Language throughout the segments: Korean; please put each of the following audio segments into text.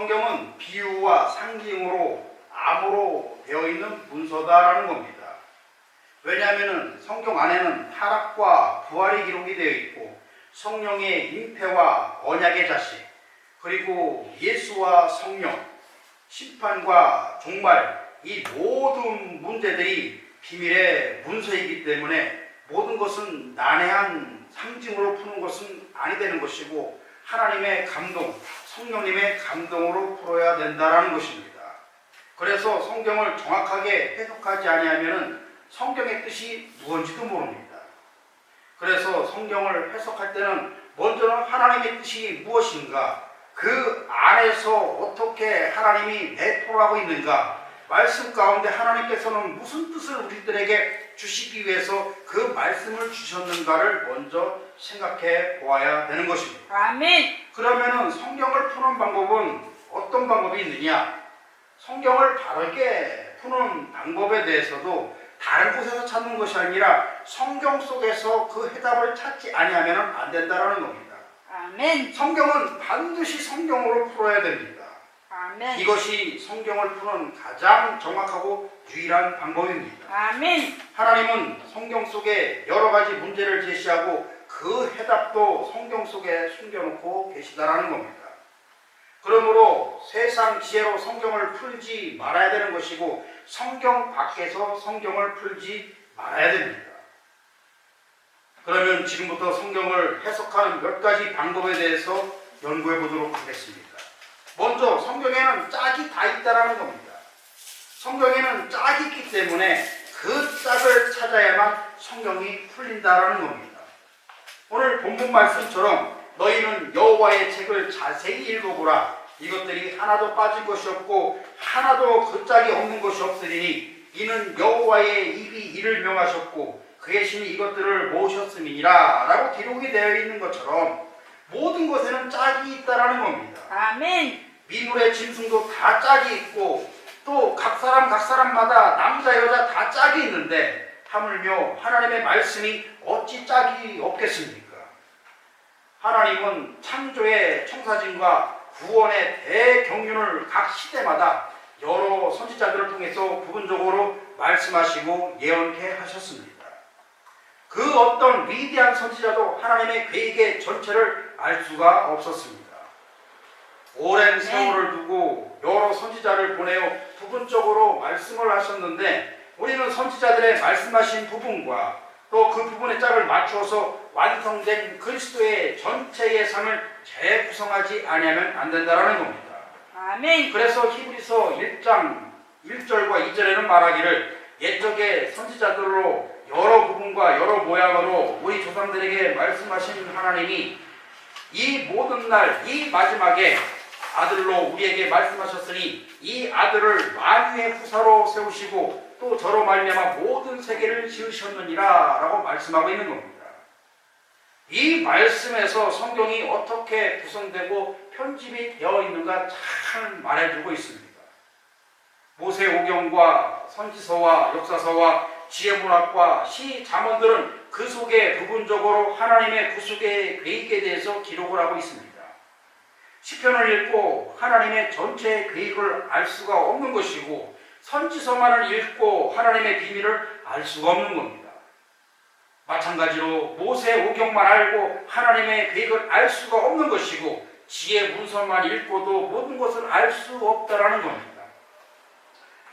성경은 비유와 상징으로 암호로 되어 있는 문서다라는 겁니다. 왜냐하면 성경 안에는 타락과 부활이 기록이 되어 있고 성령의 잉태와 언약의 자식 그리고 예수와 성령 심판과 종말 이 모든 문제들이 비밀의 문서이기 때문에 모든 것은 난해한 상징으로 푸는 것은 아니 되는 것이고 하나님의 감동, 성령님의 감동으로 풀어야 된다라는 것입니다. 그래서 성경을 정확하게 해석하지 아니하면 성경의 뜻이 무엇인지도 모릅니다. 그래서 성경을 해석할 때는 먼저는 하나님의 뜻이 무엇인가, 그 안에서 어떻게 하나님이 내포하고 있는가, 말씀 가운데 하나님께서는 무슨 뜻을 우리들에게 주시기 위해서 그 말씀을 주셨는가를 먼저 생각해 보아야 되는 것입니다. 아멘. 그러면은 성경을 푸는 방법은 어떤 방법이 있느냐? 성경을 바르게 푸는 방법에 대해서도 다른 곳에서 찾는 것이 아니라 성경 속에서 그 해답을 찾지 아니하면 안 된다라는 겁니다. 아멘. 성경은 반드시 성경으로 풀어야 됩니다. 아멘. 이것이 성경을 푸는 가장 정확하고 유일한 방법입니다. 아멘. 하나님은 성경 속에 여러 가지 문제를 제시하고 그 해답도 성경 속에 숨겨놓고 계시다라는 겁니다. 그러므로 세상 지혜로 성경을 풀지 말아야 되는 것이고 성경 밖에서 성경을 풀지 말아야 됩니다. 그러면 지금부터 성경을 해석하는 몇 가지 방법에 대해서 연구해 보도록 하겠습니다. 먼저 성경에는 짝이 다 있다라는 겁니다. 성경에는 짝이 있기 때문에 그 짝을 찾아야만 성경이 풀린다라는 겁니다. 오늘 본문 말씀처럼 너희는 여호와의 책을 자세히 읽어보라. 이것들이 하나도 빠진 것이 없고 하나도 그 짝이 없는 것이 없으리니 이는 여호와의 입이 이를 명하셨고 그의 신이 이것들을 모으셨음이니라 라고 기록이 되어 있는 것처럼 모든 것에는 짝이 있다라는 겁니다. 아멘. 미물의 짐승도 다 짝이 있고 또 각 사람 각 사람마다 남자 여자 다 짝이 있는데 하물며 하나님의 말씀이 어찌 짝이 없겠습니까? 하나님은 창조의 청사진과 구원의 대경륜을 각 시대마다 여러 선지자들을 통해서 부분적으로 말씀하시고 예언케 하셨습니다. 그 어떤 위대한 선지자도 하나님의 계획의 전체를 알 수가 없었습니다. 오랜 세월을 두고 여러 선지자를 보내어 부분적으로 말씀을 하셨는데 우리는 선지자들의 말씀하신 부분과 또 그 부분의 짝을 맞추어서 완성된 그리스도의 전체의 삶을 재구성하지 아니하면 안 된다라는 겁니다. 아멘. 그래서 히브리서 1장 1절과 2절에는 말하기를 옛적의 선지자들로 여러 부분과 여러 모양으로 우리 조상들에게 말씀하신 하나님이 이 모든 날, 이 마지막에 아들로 우리에게 말씀하셨으니 이 아들을 만유의 후사로 세우시고 또 저로 말미암아 모든 세계를 지으셨느니라 라고 말씀하고 있는 겁니다. 이 말씀에서 성경이 어떻게 구성되고 편집이 되어 있는가 잘 말해주고 있습니다. 모세 오경과 선지서와 역사서와 지혜문학과 시 잠언들은 그 속에 부분적으로 하나님의 구속의 계획에 대해서 기록을 하고 있습니다. 시편을 읽고 하나님의 전체 계획을 알 수가 없는 것이고 선지서만을 읽고 하나님의 비밀을 알 수가 없는 겁니다. 마찬가지로 모세 오경만 알고 하나님의 계획을 알 수가 없는 것이고 지혜 문서만 읽고도 모든 것을 알 수 없다라는 겁니다.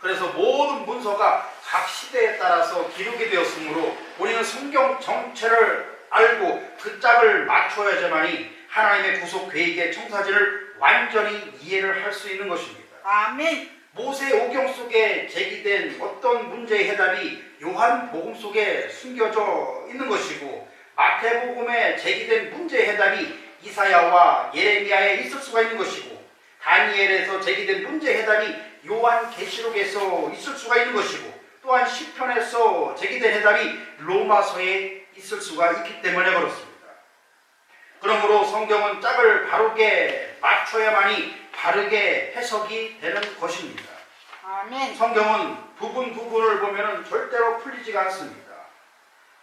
그래서 모든 문서가 각 시대에 따라서 기록이 되었으므로 우리는 성경 정체를 알고 그 짝을 맞춰야지만이 하나님의 구속 계획의 청사진을 완전히 이해를 할 수 있는 것입니다. 아멘. 모세 오경 속에 제기된 어떤 문제의 해답이 요한 복음 속에 숨겨져 있는 것이고 마태복음에 제기된 문제의 해답이 이사야와 예레미야에 있을 수가 있는 것이고 다니엘에서 제기된 문제의 해답이 요한 계시록에서 있을 수가 있는 것이고 또한 시편에서 제기된 해답이 로마서에 있을 수가 있기 때문에 그렇습니다. 그러므로 성경은 짝을 바르게 맞춰야만이 바르게 해석이 되는 것입니다. 아멘. 성경은 부분 부분을 보면 절대로 풀리지가 않습니다.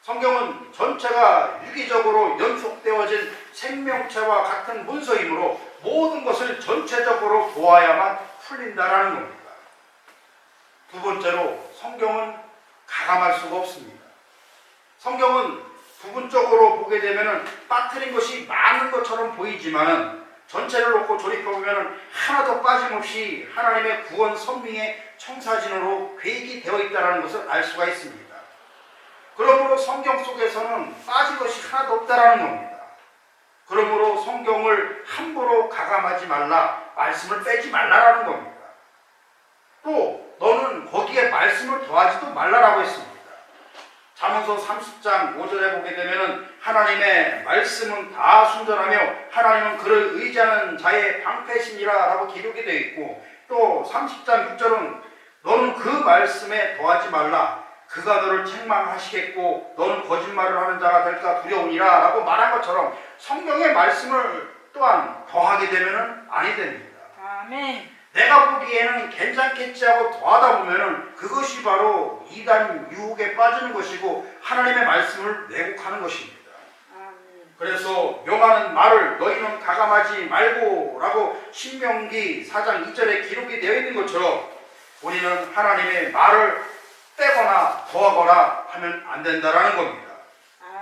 성경은 전체가 유기적으로 연속되어진 생명체와 같은 문서이므로 모든 것을 전체적으로 보아야만 풀린다라는 겁니다. 두 번째로 성경은 가감할 수가 없습니다. 성경은 부분적으로 보게 되면은 빠뜨린 것이 많은 것처럼 보이지만은 전체를 놓고 조립해 보면은 하나도 빠짐없이 하나님의 구원 선명의 청사진으로 계획이 되어 있다는 것을 알 수가 있습니다. 그러므로 성경 속에서는 빠진 것이 하나도 없다라는 겁니다. 그러므로 성경을 함부로 가감하지 말라, 말씀을 빼지 말라라는 겁니다. 또 너는 거기에 말씀을 더하지도 말라라고 했습니다. 잠언서 30장 5절에 보게 되면은 하나님의 말씀은 다 순전하며 하나님은 그를 의지하는 자의 방패신이라라고 기록이 되어 있고 또 30장 6절은 너는 그 말씀에 더하지 말라 그가 너를 책망하시겠고 너는 거짓말을 하는 자가 될까 두려우니라라고 말한 것처럼 성경의 말씀을 또한 더하게 되면은 아니 됩니다. 아멘. 내가 보기에는 괜찮겠지 하고 더하다 보면은 그것이 바로 이단 유혹에 빠지는 것이고 하나님의 말씀을 왜곡하는 것입니다. 그래서 명하는 말을 너희는 가감하지 말고라고 신명기 4장 2절에 기록이 되어 있는 것처럼 우리는 하나님의 말을 빼거나 더하거나 하면 안 된다라는 겁니다.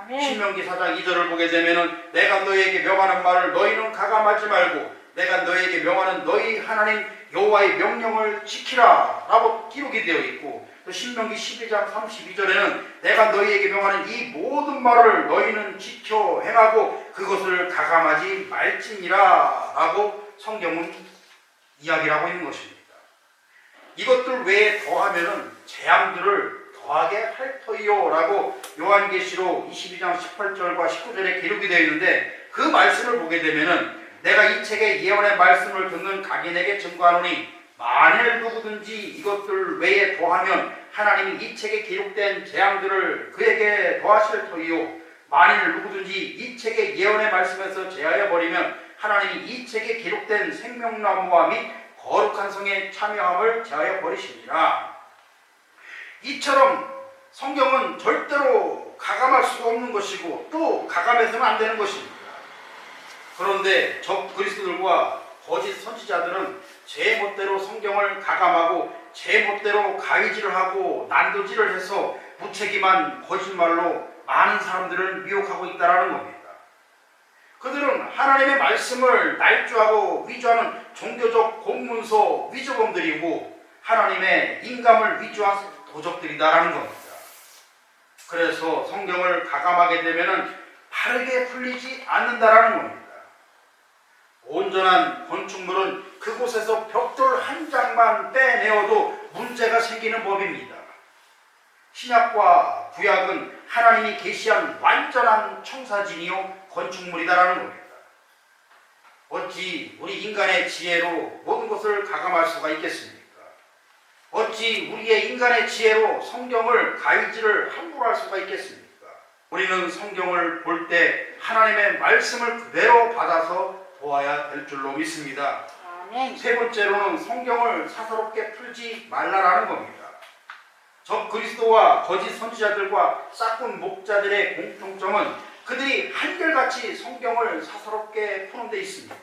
신명기 4장 2절을 보게 되면은 내가 너희에게 명하는 말을 너희는 가감하지 말고 내가 너희에게 명하는 너희 하나님 여호와의 명령을 지키라라고 기록이 되어 있고 또 신명기 12장 32절에는 내가 너희에게 명하는 이 모든 말을 너희는 지켜 행하고 그것을 가감하지 말지니라라고 성경은 이야기를 하고 있는 것입니다. 이것들 외에 더하면은 재앙들을 더하게 할 터이요라고 요한계시록 22장 18절과 19절에 기록이 되어 있는데 그 말씀을 보게 되면은 내가 이 책의 예언의 말씀을 듣는 각인에게 증거하노니 만일 누구든지 이것들 외에 더하면 하나님이 이 책에 기록된 재앙들을 그에게 더하실 터이요 만일 누구든지 이 책의 예언의 말씀에서 제하여 버리면 하나님이 이 책에 기록된 생명나무와 및 거룩한 성에 참여함을 제하여 버리시니라. 이처럼 성경은 절대로 가감할 수가 없는 것이고 또 가감해서는 안 되는 것입니다. 그런데 적 그리스도들과 거짓 선지자들은 제 멋대로 성경을 가감하고 제 멋대로 가위질을 하고 난도질을 해서 무책임한 거짓말로 많은 사람들을 미혹하고 있다는 겁니다. 그들은 하나님의 말씀을 날조하고 위조하는 종교적 공문서 위조범들이고 하나님의 인감을 위조한 도적들이다라는 겁니다. 그래서 성경을 가감하게 되면은 바르게 풀리지 않는다라는 겁니다. 온전한 건축물은 그곳에서 벽돌 한 장만 빼내어도 문제가 생기는 법입니다. 신약과 구약은 하나님이 계시한 완전한 청사진이요 건축물이다라는 겁니다. 어찌 우리 인간의 지혜로 모든 것을 가감할 수가 있겠습니까? 어찌 우리의 인간의 지혜로 성경을 가위질을 함부로 할 수가 있겠습니까? 우리는 성경을 볼 때 하나님의 말씀을 그대로 받아서 보아야 될 줄로 믿습니다. 아멘. 세 번째로는 성경을 사사롭게 풀지 말라라는 겁니다. 적 그리스도와 거짓 선지자들과 싹군 목자들의 공통점은 그들이 한결같이 성경을 사사롭게 푸는 데 있습니다.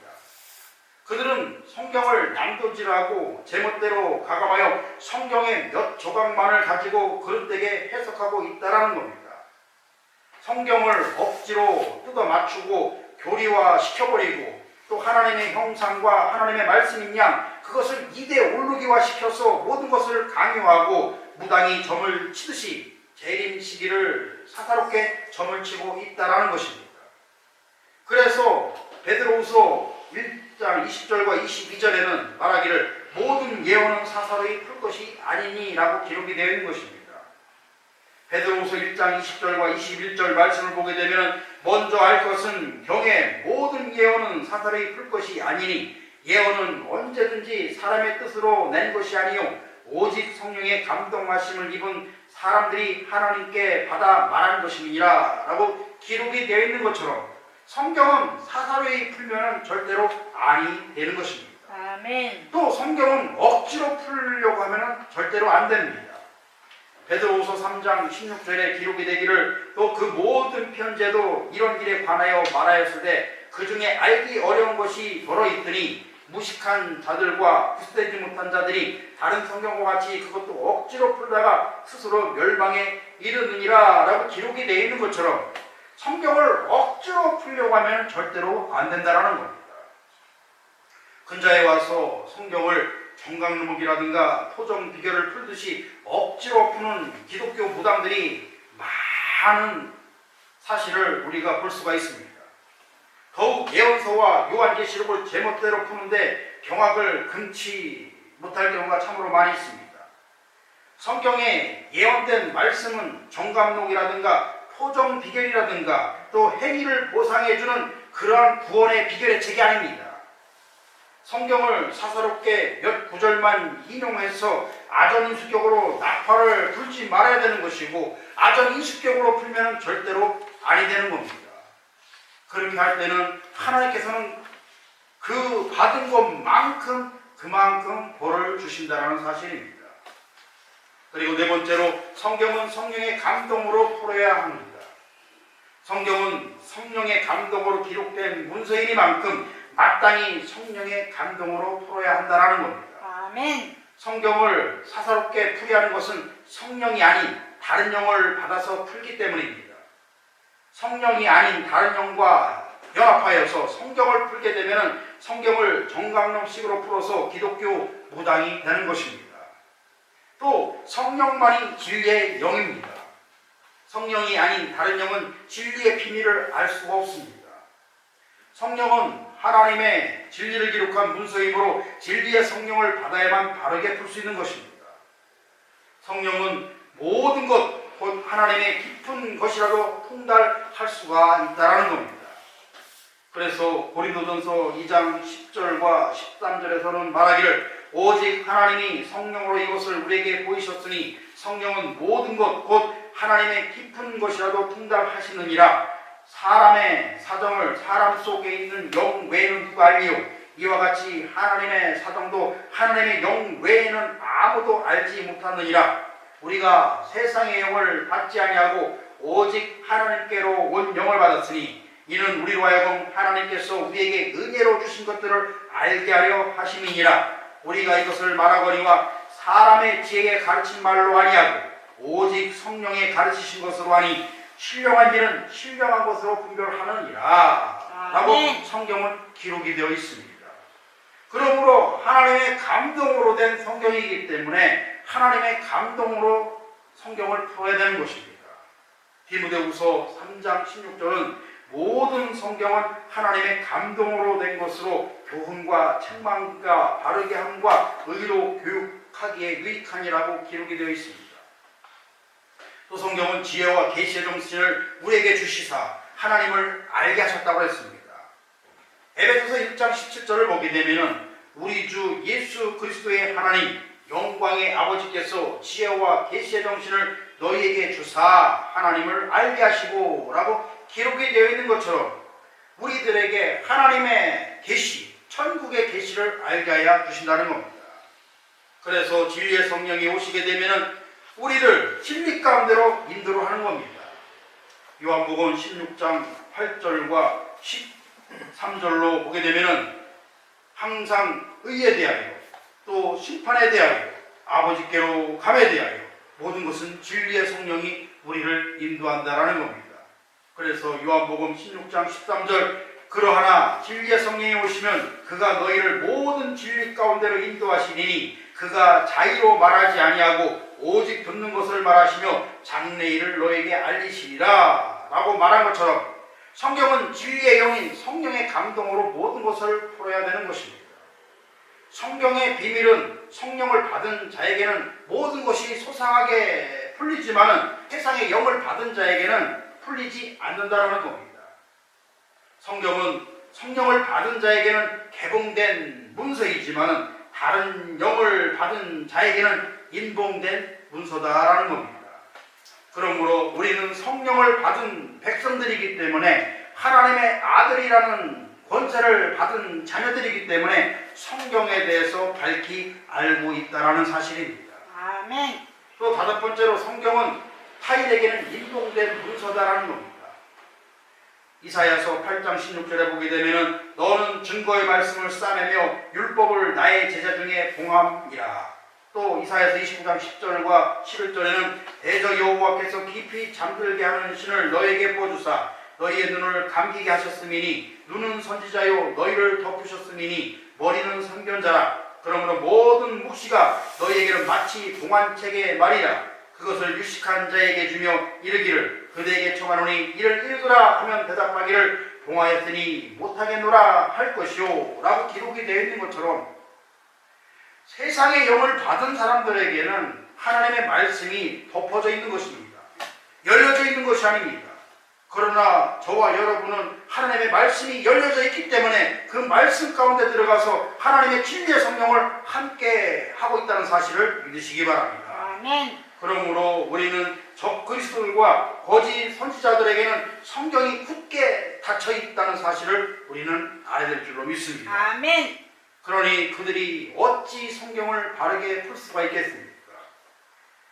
그들은 성경을 남도질하고 제멋대로 가감하여 성경의 몇 조각만을 가지고 그릇되게 해석하고 있다라는 겁니다. 성경을 억지로 뜯어 맞추고 교리화 시켜버리고 또 하나님의 형상과 하나님의 말씀인 양 그것을 이대 올르기화 시켜서 모든 것을 강요하고 무당이 점을 치듯이 재림 시기를 사사롭게 점을 치고 있다라는 것입니다. 그래서 베드로후서 1장 20절과 22절에는 말하기를 모든 예언은 사사로이 풀 것이 아니니라고 기록이 되어 있는 것입니다. 베드로후서 1장 20절과 21절 말씀을 보게 되면 먼저 알 것은 경의 모든 예언은 사사로이 풀 것이 아니니 예언은 언제든지 사람의 뜻으로 낸 것이 아니요 오직 성령의 감동하심을 입은 사람들이 하나님께 받아 말한 것임이니라 라고 기록이 되어 있는 것처럼 성경은 사사로이 풀면 절대로 아니 되는 것입니다. 아멘. 또 성경은 억지로 풀려고 하면 절대로 안 됩니다. 베드로후서 3장 16절에 기록이 되기를 또 그 모든 편제도 이런 일에 관하여 말하였으되 그 중에 알기 어려운 것이 더러 있더니 무식한 자들과 구스되지 못한 자들이 다른 성경과 같이 그것도 억지로 풀다가 스스로 멸망에 이르느니라 라고 기록이 되어 있는 것처럼 성경을 억지로 풀려고 하면 절대로 안 된다라는 겁니다. 근자에 와서 성경을 정강루목이라든가 토정 비결을 풀듯이 억지로 푸는 기독교 무당들이 많은 사실을 우리가 볼 수가 있습니다. 더욱 예언서와 요한계시록을 제멋대로 푸는데 경악을 금치 못할 경우가 참으로 많이 있습니다. 성경에 예언된 말씀은 정감록이라든가 토정 비결이라든가 또 행위를 보상해주는 그러한 구원의 비결의 책이 아닙니다. 성경을 사사롭게 몇 구절만 인용해서 아전인수격으로 나팔을 불지 말아야 되는 것이고 아전인수격으로 풀면 절대로 아니 되는 겁니다. 그렇게 할 때는 하나님께서는 그 받은 것만큼 그만큼 벌을 주신다는 사실입니다. 그리고 네 번째로 성경은 성령의 감동으로 풀어야 합니다. 성경은 성령의 감동으로 기록된 문서이니만큼 마땅히 성령의 감동으로 풀어야 한다는 겁니다. 아멘. 성경을 사사롭게 풀이 하는 것은 성령이 아닌 다른 영을 받아서 풀기 때문입니다. 성령이 아닌 다른 영과 연합하여서 성경을 풀게 되면 성경을 정강론식으로 풀어서 기독교 무당이 되는 것입니다. 또 성령만이 진리의 영입니다. 성령이 아닌 다른 영은 진리의 비밀을 알 수가 없습니다. 성령은 하나님의 진리를 기록한 문서이므로 진리의 성령을 받아야만 바르게 풀 수 있는 것입니다. 성령은 모든 것, 곧 하나님의 깊은 것이라도 통달할 수가 있다는 겁니다. 그래서 고린도전서 2장 10절과 13절에서는 말하기를 오직 하나님이 성령으로 이것을 우리에게 보이셨으니 성령은 모든 것, 곧 하나님의 깊은 것이라도 통달하시느니라 사람의 사정을 사람 속에 있는 영 외에는 누가 알리요? 이와 같이 하나님의 사정도 하나님의 영 외에는 아무도 알지 못하느니라. 우리가 세상의 영을 받지 아니하고 오직 하나님께로 온 영을 받았으니 이는 우리로 하여금 하나님께서 우리에게 은혜로 주신 것들을 알게 하려 하심이니라. 우리가 이것을 말하거니와 사람의 지혜에 가르친 말로 아니하고 오직 성령의 가르치신 것으로 하니 신령한 일은 신령한 것으로 분별하느니라 라고 아멘. 성경은 기록이 되어 있습니다. 그러므로 하나님의 감동으로 된 성경이기 때문에 하나님의 감동으로 성경을 풀어야 되는 것입니다. 디모데후서 3장 16절은 모든 성경은 하나님의 감동으로 된 것으로 교훈과 책망과 바르게 함과 의로 교육하기에 유익하니라고 기록이 되어 있습니다. 또 성경은 지혜와 계시의 정신을 우리에게 주시사 하나님을 알게 하셨다고 했습니다. 에베소서 1장 17절을 보게 되면 우리 주 예수 그리스도의 하나님 영광의 아버지께서 지혜와 계시의 정신을 너희에게 주사 하나님을 알게 하시고라고 기록이 되어 있는 것처럼 우리들에게 하나님의 계시, 천국의 계시를 알게 하여 주신다는 겁니다. 그래서 진리의 성령이 오시게 되면은 우리를 진리 가운데로 인도를 하는 겁니다. 요한복음 16장 8절과 13절로 보게 되면은 항상 의에 대하여 또 심판에 대하여 아버지께로 감에 대하여 모든 것은 진리의 성령이 우리를 인도한다라는 겁니다. 그래서 요한복음 16장 13절 그러하나 진리의 성령이 오시면 그가 너희를 모든 진리 가운데로 인도하시니 그가 자의로 말하지 아니하고 오직 듣는 것을 말하시며 장래일을 너에게 알리시리라 라고 말한 것처럼 성경은 진리의 영인 성령의 감동으로 모든 것을 풀어야 되는 것입니다. 성경의 비밀은 성령을 받은 자에게는 모든 것이 소상하게 풀리지만은 세상의 영을 받은 자에게는 풀리지 않는다라는 겁니다. 성경은 성령을 받은 자에게는 개봉된 문서이지만은 다른 영을 받은 자에게는 인봉된 문서다라는 겁니다. 그러므로 우리는 성령을 받은 백성들이기 때문에 하나님의 아들이라는 권세를 받은 자녀들이기 때문에 성경에 대해서 밝히 알고 있다라는 사실입니다. 아멘. 또 다섯 번째로 성경은 타인에게는 인동된 문서다라는 겁니다. 이사야서 8장 16절에 보게 되면은 너는 증거의 말씀을 싸매며 율법을 나의 제자 중에 봉함이라. 또 이사야서 29장 10절과 11절에는 대저 여호와께서 깊이 잠들게 하는 신을 너에게 보여주사 너희의 눈을 감기게 하셨음이니 눈은 선지자요 너희를 덮으셨음이니 머리는 선견자라. 그러므로 모든 묵시가 너희에게는 마치 동안책의 말이라. 그것을 유식한 자에게 주며 이르기를 그대에게 청하노니 이를 읽으라 하면 대답하기를 봉하였으니 못하겠노라 할 것이요 라고 기록이 되어 있는 것처럼 세상의 영을 받은 사람들에게는 하나님의 말씀이 덮어져 있는 것입니다. 열려져 있는 것이 아닙니다. 그러나 저와 여러분은 하나님의 말씀이 열려져 있기 때문에 그 말씀 가운데 들어가서 하나님의 진리의 성령을 함께 하고 있다는 사실을 믿으시기 바랍니다. 아멘. 그러므로 우리는 적 그리스도들과 거짓 선지자들에게는 성경이 굳게 닫혀 있다는 사실을 우리는 알아야 될 줄로 믿습니다. 아멘. 그러니 그들이 어찌 성경을 바르게 풀 수가 있겠습니까?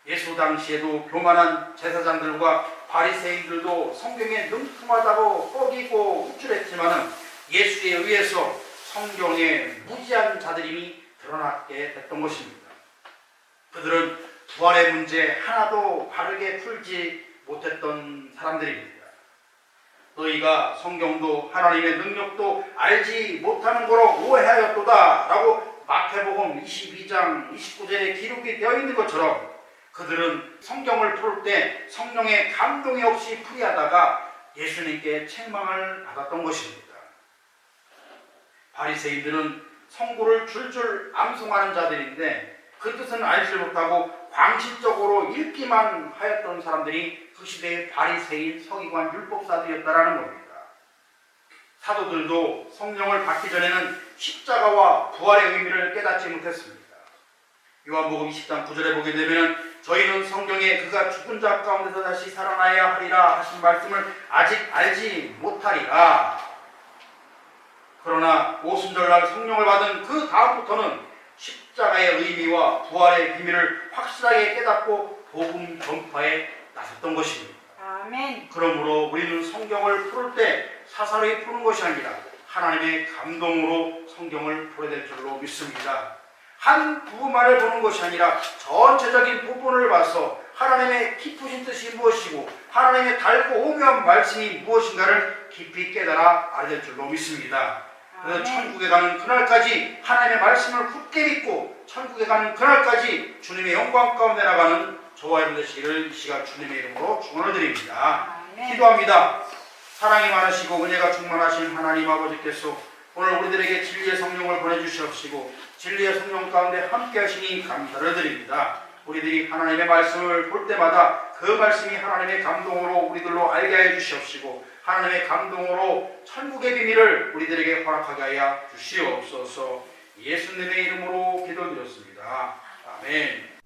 예수 당시에도 교만한 제사장들과 바리새인들도 성경에 능통하다고 뻐기고 우쭐했지만은 예수에 의해서 성경에 무지한 자들임이 드러나게 됐던 것입니다. 그들은 부활의 문제 하나도 바르게 풀지 못했던 사람들입니다. 너희가 성경도 하나님의 능력도 알지 못하는 거로 오해하였도다 라고 마태복음 22장 29절에 기록이 되어 있는 것처럼 그들은 성경을 풀 때 성령의 감동이 없이 풀이하다가 예수님께 책망을 받았던 것입니다. 바리새인들은 성구를 줄줄 암송하는 자들인데 그 뜻은 알지 못하고 광실적으로 읽기만 하였던 사람들이 그 시대의 바리새인 서기관 율법사들이었다라는 겁니다. 사도들도 성령을 받기 전에는 십자가와 부활의 의미를 깨닫지 못했습니다. 요한복음 20장 9절에 보게 되면 저희는 성경에 그가 죽은 자 가운데서 다시 살아나야 하리라 하신 말씀을 아직 알지 못하리라. 그러나 오순절날 성령을 받은 그 다음부터는 십자가의 의미와 부활의 비밀을 확실하게 깨닫고 복음 전파에 나섰던 것입니다. 아멘. 그러므로 우리는 성경을 풀때 사사로이 푸는 것이 아니라 하나님의 감동으로 성경을 풀어야 될 줄로 믿습니다. 한 부분만을 보는 것이 아니라 전체적인 부분을 봐서 하나님의 깊으신 뜻이 무엇이고 하나님의 달고 오묘한 말씀이 무엇인가를 깊이 깨달아 알아야 될 줄로 믿습니다. 아멘. 천국에 가는 그날까지 하나님의 말씀을 굳게 믿고 천국에 가는 그날까지 주님의 영광 가운데 나가는 저와 여러분 되시기를 이 시간 주님의 이름으로 축원을 드립니다. 기도합니다. 사랑이 많으시고 은혜가 충만하신 하나님 아버지께서 오늘 우리들에게 진리의 성령을 보내주시옵시고 진리의 성령 가운데 함께 하시니 감사를 드립니다. 우리들이 하나님의 말씀을 볼 때마다 그 말씀이 하나님의 감동으로 우리들로 알게 해 주시옵시고 하나님의 감동으로 천국의 비밀을 우리들에게 허락하게 하여 주시옵소서 예수님의 이름으로 기도드렸습니다. 아멘.